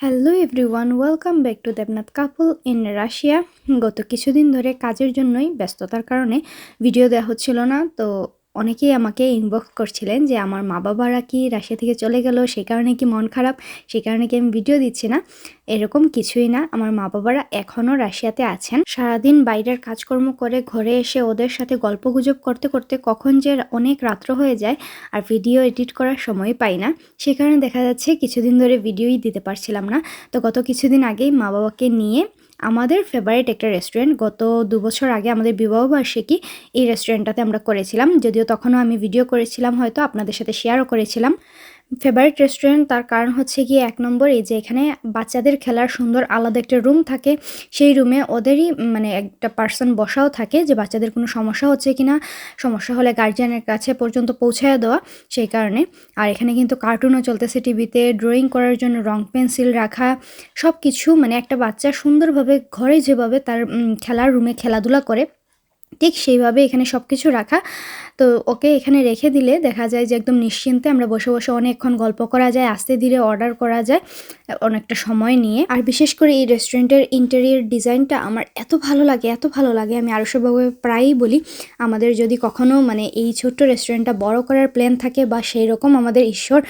Hello everyone welcome back to Debnath couple in Russia গত কিছুদিন ধরে কাজের জন্যই ব্যস্ততার কারণে ভিডিও দেওয়া হচ্ছিল না, তো অনেকেই আমাকে ইনবক্স করছিলেন যে আমার মা বাবারা কি রাশিয়া থেকে চলে গেল, সে কারণে কি মন খারাপ, সে কারণে কি আমি ভিডিও দিচ্ছি না? এরকম কিছুই না, আমার মা বাবারা এখনও রাশিয়াতে আছেন। সারাদিন বাইরের কাজকর্ম করে ঘরে এসে ওদের সাথে গল্পগুজব করতে করতে কখন যে অনেক রাত্র হয়ে যায় আর ভিডিও এডিট করার সময় পাই না। সে কারণে দেখা যাচ্ছে কিছুদিন ধরে ভিডিওই দিতে পারছিলাম না। তো গত কিছুদিন আগেই মা বাবাকে নিয়ে আমাদের ফেভারিট একটা রেস্টুরেন্ট গত দু বছর আগে আমাদের বিবাহবার্ষিকী এই রেস্টুরেন্টটাতে আমরা করেছিলাম। যদিও তখনও আমি ভিডিও করেছিলাম, হয়তো আপনাদের সাথে শেয়ারও করেছিলাম। ফেভারিট রেস্টুরেন্ট তার কারণ হচ্ছে গিয়ে এক নম্বর এই যে এখানে বাচ্চাদের খেলার সুন্দর আলাদা একটা রুম থাকে। সেই রুমে ওদেরই মানে একটা পার্সন বসাও থাকে যে বাচ্চাদের কোনো সমস্যা হচ্ছে কি না সমস্যা হলে গার্জিয়ানের কাছে পর্যন্ত পৌঁছায় দেওয়া সেই কারণে। আর এখানে কিন্তু কার্টুনও চলতেছে টিভিতে ড্রয়িং করার জন্য রং পেন্সিল রাখা সব কিছু মানে একটা বাচ্চা সুন্দরভাবে ঘরে যেভাবে তার খেলার রুমে খেলাধুলা করে ঠিক সেইভাবে এখানে সব কিছু রাখা। তো ওকে এখানে রেখে দিলে দেখা যায় যে একদম নিশ্চিন্তে আমরা বসে বসে অনেকক্ষণ গল্প করা যায়, আস্তে ধীরে অর্ডার করা যায়, অনেকটা সময় নিয়ে। আর বিশেষ করে এই রেস্টুরেন্টের ইন্টেরিয়ার ডিজাইনটা আমার এত ভালো লাগে, এত ভালো লাগে। আমি আরও সবভাবে প্রায়ই বলি, আমাদের যদি কখনও মানে এই ছোট্ট রেস্টুরেন্টটা বড় করার প্ল্যান থাকে বা সেই রকম আমাদের ঈশ্বর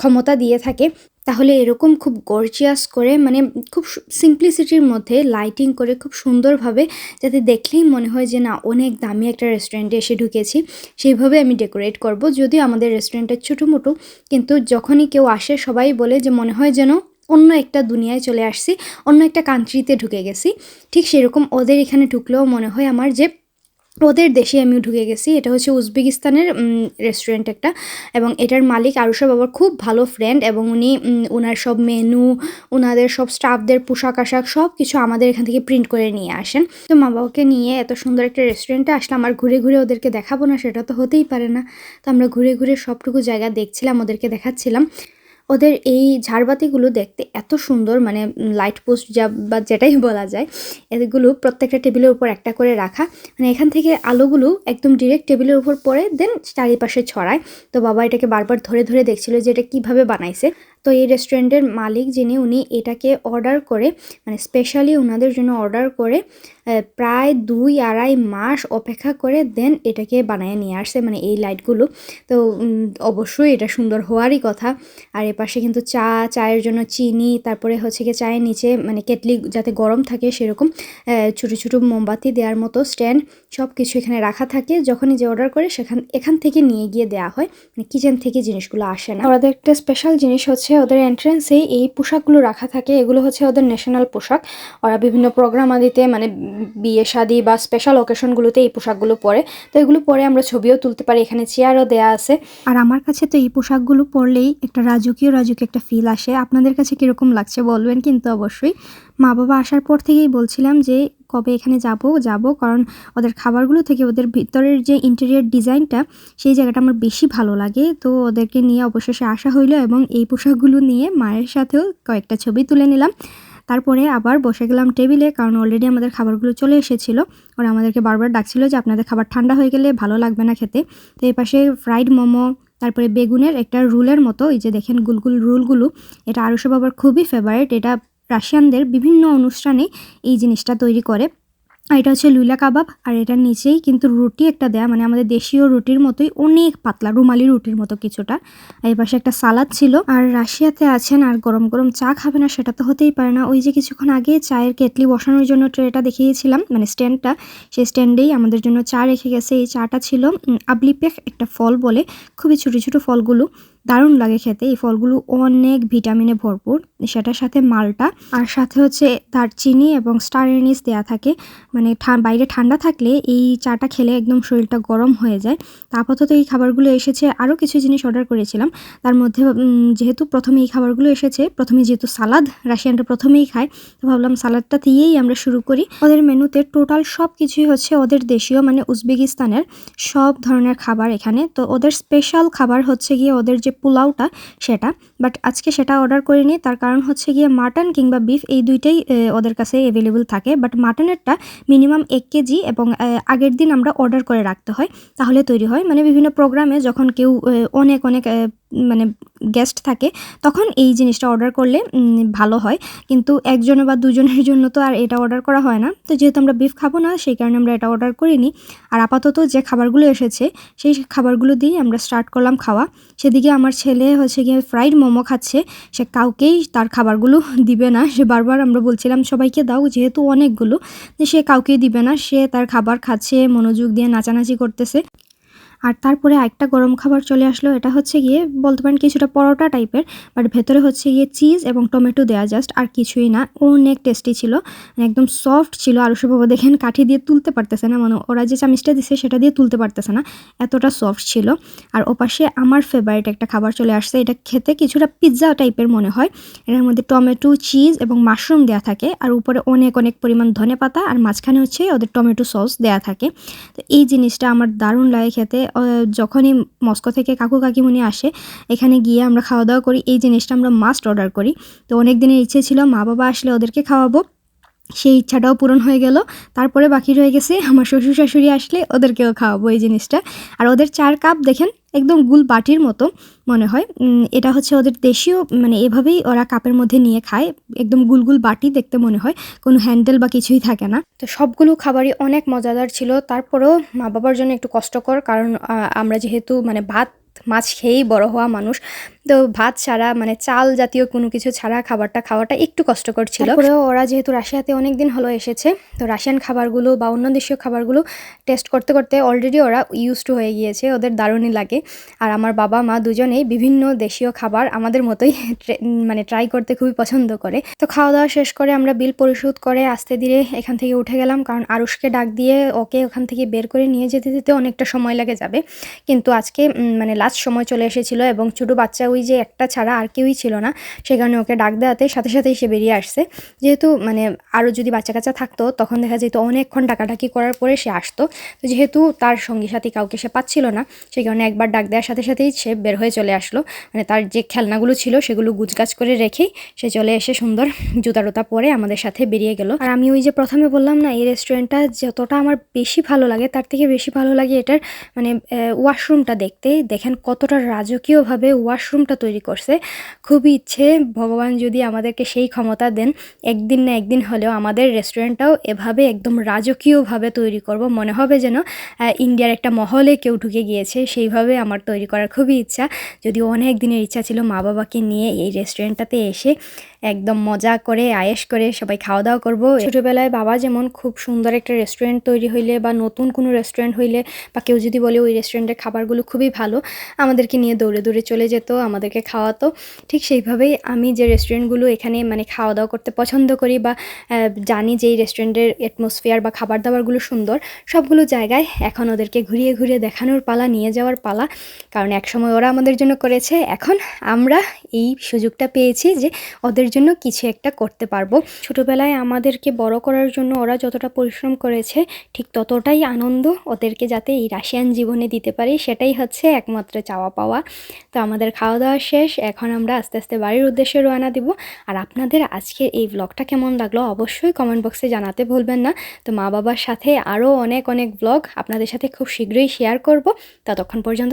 ক্ষমতা দিয়ে থাকে তাহলে এরকম খুব গর্জিয়াস করে মানে খুব সিম্পলিসিটির মধ্যে লাইটিং করে খুব সুন্দরভাবে যাতে দেখলেই মনে হয় যে না, অনেক দামি একটা রেস্টুরেন্টে এসে ঢুকেছি, সেইভাবে আমি ডেকোরেট করব। যদিও আমাদের রেস্টুরেন্টটা ছোটো মোটো, কিন্তু যখনই কেউ আসে সবাই বলে যে মনে হয় যেন অন্য একটা দুনিয়ায় চলে আসছি, অন্য একটা কান্ট্রিতে ঢুকে গেছি। ঠিক সেরকম ওদের এখানে ঢুকলেও মনে হয় আমার যে ওদের দেশে আমিও ঢুকে গেছি। এটা হচ্ছে উজবেকিস্তানের রেস্টুরেন্ট একটা। এবং এটার মালিক আরুষা বাবার খুব ভালো ফ্রেন্ড এবং উনি ওনার সব মেনু ওনাদের সব স্টাফদের পোশাক আশাক সব কিছু আমাদের এখান থেকে প্রিন্ট করে নিয়ে আসেন। তো মা বাবাকে নিয়ে এত সুন্দর একটা রেস্টুরেন্টে আসলাম। আর ঘুরে ঘুরে ওদেরকে দেখাবো না, সেটা তো হতেই পারে না। তো আমরা ঘুরে ঘুরে সবটুকু জায়গা দেখছিলাম, ওদেরকে দেখাচ্ছিলাম। ওদের এই ঝাড়বাতিগুলো দেখতে এত সুন্দর মানে লাইট পোস্ট যা বা যেটাই বলা যায়, এগুলো প্রত্যেকটা টেবিলের উপর একটা করে রাখা। মানে এখান থেকে আলোগুলো একদম ডিরেক্ট টেবিলের উপর পড়ে দেন চারিপাশে ছড়ায়। তো বাবা এটাকে বারবার ধরে ধরে দেখছিল যে এটা কীভাবে বানাইছে। তো এই রেস্টুরেন্টের মালিক যিনি, উনি এটাকে অর্ডার করে মানে স্পেশালি ওনাদের জন্য অর্ডার করে প্রায় দুই আড়াই মাস অপেক্ষা করে দেন এটাকে বানিয়ে নিয়ে আসছে মানে এই লাইটগুলো তো অবশ্যই এটা সুন্দর হওয়ারই কথা। আর এপাশে কিন্তু চা, চায়ের জন্য চিনি, তারপরে হচ্ছে গিয়ে চায়ের নিচে মানে কেটলি যাতে গরম থাকে সেরকম ছোটো ছোটো মোমবাতি দেওয়ার মতো স্ট্যান্ড সব কিছু এখানে রাখা থাকে। যখনই যে অর্ডার করে, সেখান, এখান থেকে নিয়ে গিয়ে দেওয়া হয় মানে কিচেন থেকে জিনিসগুলো আসে না। ওদের একটা স্পেশাল জিনিস হচ্ছে ওদের এন্ট্রেন্সেই এই পোশাকগুলো রাখা থাকে। এগুলো হচ্ছে ওদের ন্যাশনাল পোশাক। ওরা বিভিন্ন প্রোগ্রাম আদিতে মানে বিয়ে, শাদি বা স্পেশাল অকেশনগুলোতে এই পোশাকগুলো পরে। তো এগুলো পরে আমরা ছবিও তুলতে পারি। এখানে চেয়ারও দেয়া আছে। আর আমার কাছে তো এই পোশাকগুলো পরলেই একটা রাজকীয় রাজকীয় একটা ফিল আসে। আপনাদের কাছে কীরকম লাগছে বলবেন? কিন্তু অবশ্যই মা বাবা আসার পর থেকেই বলছিলাম যে কবে এখানে যাব? যাব কারণ ওদের খাবারগুলো থেকে ওদের ভিতরের যে ইন্টেরিয়ার ডিজাইনটা সেই জায়গাটা আমার বেশি ভালো লাগে। তো ওদেরকে নিয়ে অবশেষে আসা হইল এবং এই পোশাকগুলো নিয়ে মায়ের সাথেও কয়েকটা ছবি তুলে নিলাম। তারপরে আবার বসে গেলাম টেবিলে কারণ অলরেডি আমাদের খাবারগুলো চলে এসেছিল। ওরা আমাদেরকে বারবার ডাকছিল যে, আপনাদের খাবার ঠান্ডা হয়ে গেলে ভালো লাগবে না খেতে। তো এই পাশে ফ্রাইড মোমো, তারপরে বেগুনের একটা রুলের মতো, এই যে দেখেন গুলগুল রুলগুলো, এটা আরুষে বাবার খুবই ফেভারিট এটা রাশিয়ানদের বিভিন্ন অনুষ্ঠানে এই জিনিসটা তৈরি করে। আর এটা হচ্ছে লুইলা কাবাব, আর এটার নিচেই কিন্তু রুটি একটা দেয়া মানে আমাদের দেশীয় রুটির মতোই অনেক পাতলা, রুমালি রুটির মতো কিছুটা। এই পাশে একটা সালাদ ছিল। আর রাশিয়াতে আছেন আর গরম গরম চা খাবে না সেটা তো হতেই পারে না। ওই যে কিছুক্ষণ আগে চায়ের কেটলি বসানোর জন্য ট্রেটা দেখিয়েছিলাম মানে স্ট্যান্ডটা সেই স্ট্যান্ডেই আমাদের জন্য চা রেখে গেছে। এই চাটা ছিল আবলিপেক একটা ফল বলে, খুবই ছোটো ছোটো ফলগুলো। দারুণ লাগে খেতে। এই ফলগুলো অনেক ভিটামিনে ভরপুর। সেটার সাথে মালটা আর সাথে হচ্ছে দারচিনি এবং স্টার এনিস দেওয়া থাকে। মানে বাইরে ঠান্ডা থাকলে এই চাটা খেলে একদম শরীরটা গরম হয়ে যায়। তা আপাতত এই খাবারগুলো এসেছে। আরও কিছু জিনিস অর্ডার করেছিলাম। তার মধ্যে যেহেতু প্রথমে এই খাবারগুলো এসেছে, প্রথমে যেহেতু সালাদ রাশিয়ানটা প্রথমেই খায়, তো ভাবলাম সালাদটা দিয়েই আমরা শুরু করি। ওদের মেনুতে টোটাল সব কিছুই হচ্ছে ওদের দেশীয় মানে উজবেকিস্তানের সব ধরনের খাবার এখানে। তো ওদের স্পেশাল খাবার হচ্ছে গিয়ে ওদের যে পোলাওটা, সেটা। বাট আজকে সেটা অর্ডার করিনি, তার কারণ হচ্ছে গিয়ে মাটন কিংবা বিফ এই দুইটাই ওদের কাছে অ্যাভেলেবল থাকে। বাট মাটনেরটা মিনিমাম এক কেজি এবং আগের দিন আমরা অর্ডার করে রাখতে হয়, তাহলে তৈরি হয়। মানে বিভিন্ন প্রোগ্রামে যখন কেউ অনেক অনেক মানে গেস্ট থাকে, তখন এই জিনিসটা অর্ডার করলে ভালো হয়। কিন্তু একজনে বা দুজনের জন্য তো আর এটা অর্ডার করা হয় না। তো যেহেতু আমরা বিফ খাব না, সেই কারণে আমরা এটা অর্ডার করিনি। আর আপাতত যে খাবারগুলো এসেছে, সেই খাবারগুলো দিয়ে আমরা স্টার্ট করলাম খাওয়া। সেদিকে আমার ছেলে হচ্ছে গিয়ে ফ্রাইড মোমো খাচ্ছে। সে কাউকেই তার খাবারগুলো দিবে না। সে বারবার আমরা বলছিলাম, সবাইকে দাও, যেহেতু অনেকগুলো। সে কাউকেই দিবে না। সে তার খাবার খাচ্ছে, মনোযোগ দিয়ে নাচানাচি করতেছে। আর তারপরে একটা গরম খাবার চলে আসলো, এটা হচ্ছে গিয়ে বলতে পারেন কিছুটা পরোটা টাইপের বাট ভেতরে হচ্ছে গিয়ে চিজ এবং টমেটো দেওয়া জাস্ট আর কিছুই না। অনেক টেস্টি ছিল মানে একদম সফট ছিল, আর বাবা দেখেন কাঠি দিয়ে তুলতে পারতেছে না মানে ওরা যে চামিচটা দিছে সেটা দিয়ে তুলতে পারতেছে না, এতটা সফট ছিল। আর ওপাশে আমার ফেভারিট একটা খাবার চলে আসছে, এটা খেতে কিছুটা পিৎজা টাইপের মনে হয়। এটার মধ্যে টমেটো চিজ এবং মাশরুম দেওয়া থাকে, আর উপরে অনেক অনেক পরিমাণ ধনে পাতা আর মাঝখানে হচ্ছে ওদের টমেটো সস দেওয়া থাকে। তো এই জিনিসটা আমার দারুণ লাগে খেতে যখনই মস্কো থেকে কাকু কাকিমুনি আসে, এখানে গিয়ে আমরা খাওয়া দাওয়া করি। এই জিনিসটা আমরা মাস্ট অর্ডার করি। তো অনেক দিনের ইচ্ছে ছিল, মা বাবা আসলে ওদেরকে খাওয়াবো। সেই ইচ্ছাটাও পূরণ হয়ে গেল। তারপরে বাকি রয়ে গেছে, আমার শ্বশুর শাশুড়ি আসলে ওদেরকেও খাওয়াবো এই জিনিসটা। আর ওদের চার কাপ দেখেন একদম গুল বাটির মতো মনে হয়। এটা হচ্ছে ওদের দেশীয় মানে এভাবেই ওরা কাপের মধ্যে নিয়ে খায়। একদম গুলগুল বাটি দেখতে মনে হয়, কোনো হ্যান্ডেল বা কিছুই থাকে না। তো সবগুলো খাবারই অনেক মজাদার ছিল। তারপরেও মা বাবার জন্য একটু কষ্টকর, কারণ আমরা যেহেতু মানে ভাত, মাছ খেয়েই বড় হওয়া মানুষ, তো ভাত ছাড়া মানে চাল জাতীয় কোনো কিছু ছাড়া খাবারটা খাওয়াটা একটু কষ্টকর ছিল। ওরা যেহেতু রাশিয়াতে অনেক দিন হলো এসেছে, তো রাশিয়ান খাবারগুলো বা অন্য দেশীয় খাবারগুলো টেস্ট করতে করতে অলরেডি ওরা ইউজ টু হয়ে গিয়েছে। ওদের দারুণই লাগে। আর আমার বাবা মা দুজনেই বিভিন্ন দেশীয় খাবার আমাদের মতোই মানে ট্রাই করতে খুবই পছন্দ করে। তো খাওয়া দাওয়া শেষ করে আমরা বিল পরিশোধ করে আস্তে ধীরে এখান থেকে উঠে গেলাম, কারণ আরুষকে ডাক দিয়ে ওকে ওখান থেকে বের করে নিয়ে যেতে যেতে অনেকটা সময় লাগে যাবে। কিন্তু আজকে মানে লাস্ট সময় চলে এসেছিল এবং ছোটো বাচ্চা ওই যে একটা ছাড়া আর কেউই ছিল না, সে কারণে ওকে ডাক দেওয়াতে সাথে সাথেই সে বেরিয়ে আসছে। যেহেতু মানে আরও যদি বাচ্চা কাচ্চা থাকতো, তখন দেখা যেত অনেকক্ষণ ডাকাডাকি করার পরে সে আসতো। তো যেহেতু তার সঙ্গী সাথী কাউকে সে পাচ্ছিল না সেই কারণে একবার ডাক দেওয়ার সাথে সাথেই সে বের হয়ে চলে আসলো। মানে তার যে খেলনাগুলো ছিল সেগুলো গুজগাছ করে রেখেই সে চলে এসে সুন্দর জুতা টুতা পরে আমাদের সাথে বেরিয়ে গেল। আর আমি ওই যে প্রথমে বললাম না, এই রেস্টুরেন্টটা যতটা আমার বেশি ভালো লাগে, তার থেকে বেশি ভালো লাগে এটার মানে ওয়াশরুমটা দেখতে। দেখেন কতটা রাজকীয়ভাবে ওয়াশরুমটা তৈরি করছে। খুবই ইচ্ছে, ভগবান যদি আমাদেরকে সেই ক্ষমতা দেন, একদিন না একদিন হলেও আমাদের রেস্টুরেন্টটাও এভাবে একদম রাজকীয়ভাবে তৈরি করব। মনে হবে যেন ইন্ডিয়ার একটা মহলে কেউ ঢুকে গিয়েছে, সেইভাবে আমার তৈরি করার খুবই ইচ্ছা। যদি অনেক দিনের ইচ্ছা ছিল মা বাবাকে নিয়ে এই রেস্টুরেন্টটাতে এসে একদম মজা করে, আয়েশ করে সবাই খাওয়া দাওয়া করব। ছোটোবেলায় বাবা যেমন খুব সুন্দর একটা রেস্টুরেন্ট তৈরি হইলে বা নতুন কোনো রেস্টুরেন্ট হইলে বা কেউ যদি বলে ওই রেস্টুরেন্টের খাবারগুলো খুবই ভালো, আমাদেরকে নিয়ে দৌড়ে দৌড়ে চলে যেত, আমাদেরকে খাওয়াতো। ঠিক সেইভাবেই আমি যে রেস্টুরেন্টগুলো এখানে মানে খাওয়া দাওয়া করতে পছন্দ করি বা জানি যে এই রেস্টুরেন্টের অ্যাটমসফিয়ার বা খাবার দাবারগুলো সুন্দর, সবগুলো জায়গায় এখন ওদেরকে ঘুরিয়ে ঘুরিয়ে দেখানোর পালা, নিয়ে যাওয়ার পালা। কারণ একসময় ওরা আমাদের জন্য করেছে। এখন আমরা এই সুযোগটা পেয়েছি যে ওদের জন্য কিছু একটা করতে পারব। ছোটোবেলায় আমাদেরকে বড় করার জন্য ওরা যতটা পরিশ্রম করেছে, ঠিক ততটাই আনন্দ ওদেরকে যাতে এই রাশিয়ান জীবনে দিতে পারি, সেটাই হচ্ছে একমাত্র চাওয়া পাওয়া। তো আমাদের খাওয়া দাওয়া শেষ, এখন আমরা আস্তে আস্তে বাড়ির উদ্দেশ্যে রওনা দিব। আর আপনাদের আজকের এই ব্লগটা কেমন লাগল অবশ্যই কমেন্ট বক্সে জানাতে ভুলবেন না। তো মা বাবার সাথে আরও অনেক অনেক ব্লগ আপনাদের সাথে খুব শীঘ্রই শেয়ার করব। ততক্ষণ পর্যন্ত